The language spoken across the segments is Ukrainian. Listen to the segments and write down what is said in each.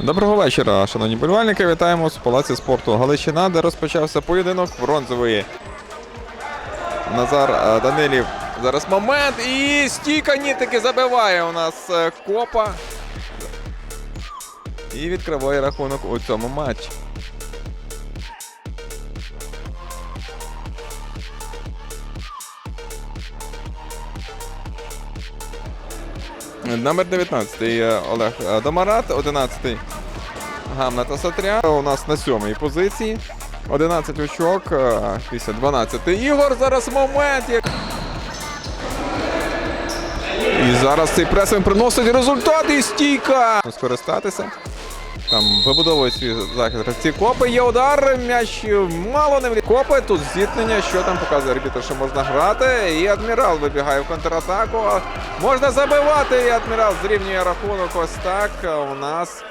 Доброго вечора, шановні болівальники. Вітаємо з палаці спорту Галичина, де розпочався поєдинок бронзової. Назар е, Данилів. Зараз момент. І стійка нітики забиває у нас е, копа. І відкриває рахунок у цьому матчі. Номер 19 е, Олег е, Домарат, 11 Гамна та Сатря. У нас на сьомій позиції. 11 очок, е, після 12 ігор. Зараз момент. І зараз цей пресинг приносить результат і стійка. Скористатися. Там вибудовують свій захист. Ці копи є удар, м'яч мало не влі- Копи, тут зіткнення, що там показує арбітр, що можна грати. І адмірал вибігає в контратаку. Можна забивати, і адмірал зрівнює рахунок. Ось так у нас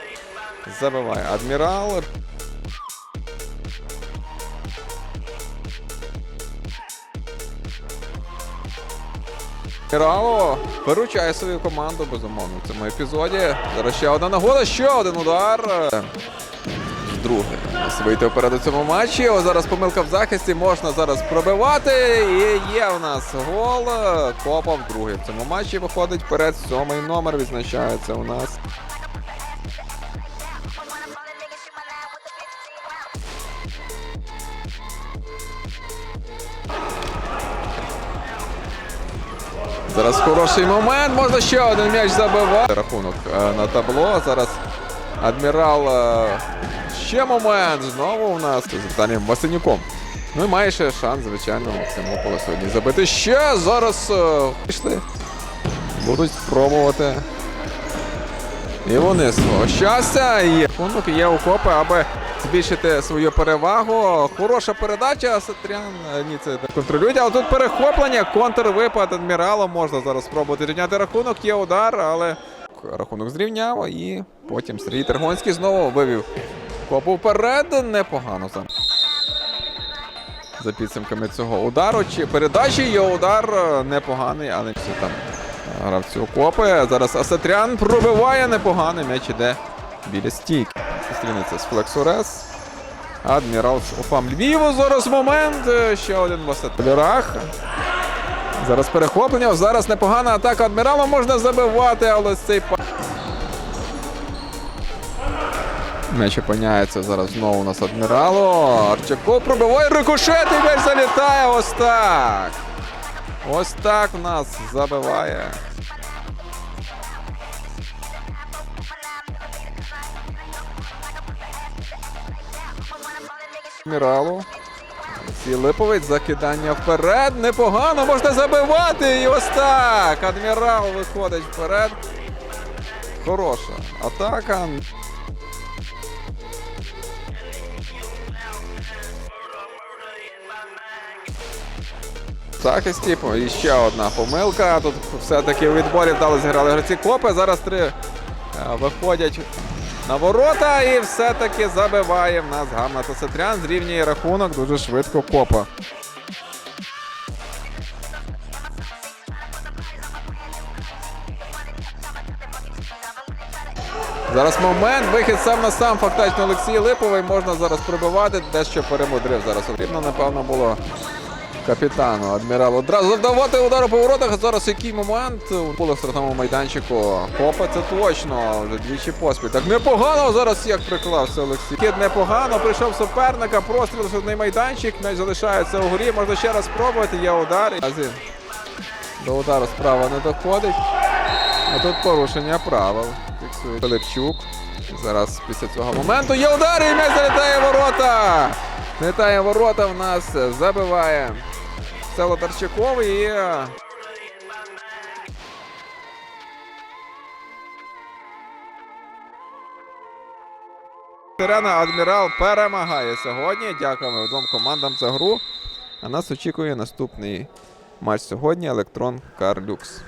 забиває адмірал. Адмірало виручає свою команду, безумовно, в цьому епізоді. Зараз ще одна нагода, ще один удар. Друге. Вийти вперед у цьому матчі. О, зараз помилка в захисті. Можна зараз пробивати. І є у нас гол. Копа вдруге в цьому матчі виходить вперед. Сьомий номер відзначається у нас. Зараз хороший момент. Можна ще один м'яч забивати. Рахунок е, на табло. Зараз адмірал. е, Ще момент. Знову у нас з Віталієм Васенюком. Ну і має ще шанс, звичайно, Максимопола сьогодні забити. Ще зараз е, пішли. Будуть спробувати. І вони свого щастя. І рахунок є у копи, аби збільшити свою перевагу. Хороша передача. Сатрян е, ні, це не контролюють. Але тут перехоплення, контрвипад адмірала. Можна зараз спробувати рівняти рахунок. Є удар, але рахунок зрівняв. І потім Сергій Тергонський знову вивів копу вперед. Непогано зараз. За підсумками цього удару чи передачі є удар е, непоганий, але все там е, гравцю копи. Зараз Асатрян пробиває непоганий м'яч іде біля стійки. Зустрінеться з Флексурес. Адмірал з Уфам Львіву. Зараз момент. Е, Ще один в Асатрях. Зараз перехоплення. Зараз непогана атака адмірала можна забивати, але цей М'яч опиняється зараз знову у нас адміралу. Арчаков пробиває рикошет і м'яч залітає. Ось так. Ось так нас забиває. Адміралу. Олексій закидання вперед. Непогано, можна забивати. І ось так. Адмірал виходить вперед. Хороша атака. Захисті і ще одна помилка. Тут все-таки у відборі вдало зіграли гравці копи. Зараз три е, виходять на ворота і все-таки забиває в нас Гамна Тосетрян. Зрівнює рахунок дуже швидко копа. Зараз момент, вихід сам на сам, фактично Олексій Липовий. Можна зараз прибивати, дещо перемудрив. Зараз потрібно, напевно, було капітану адміралу. Одразу завдавати удару по воротах. Зараз який момент у поле штрафному майданчику. Копа це точно. Вже двічі поспіль. Так непогано зараз як приклався Олексій. Кид непогано. Прийшов суперника. Простріл штрафний майданчик. М'яч залишається у горі. Можна ще раз спробувати. Є удар. Азі До удару справа не доходить. А тут порушення правил. Фіксує Пилипчук. Зараз після цього моменту є удар і м'яч залітає ворота. Залітає ворота в нас. Забиває Село Тарчаков і. Сирена Адмірал перемагає сьогодні. Дякуємо двом командам за гру. А нас очікує наступний матч сьогодні Електрон Карлюкс.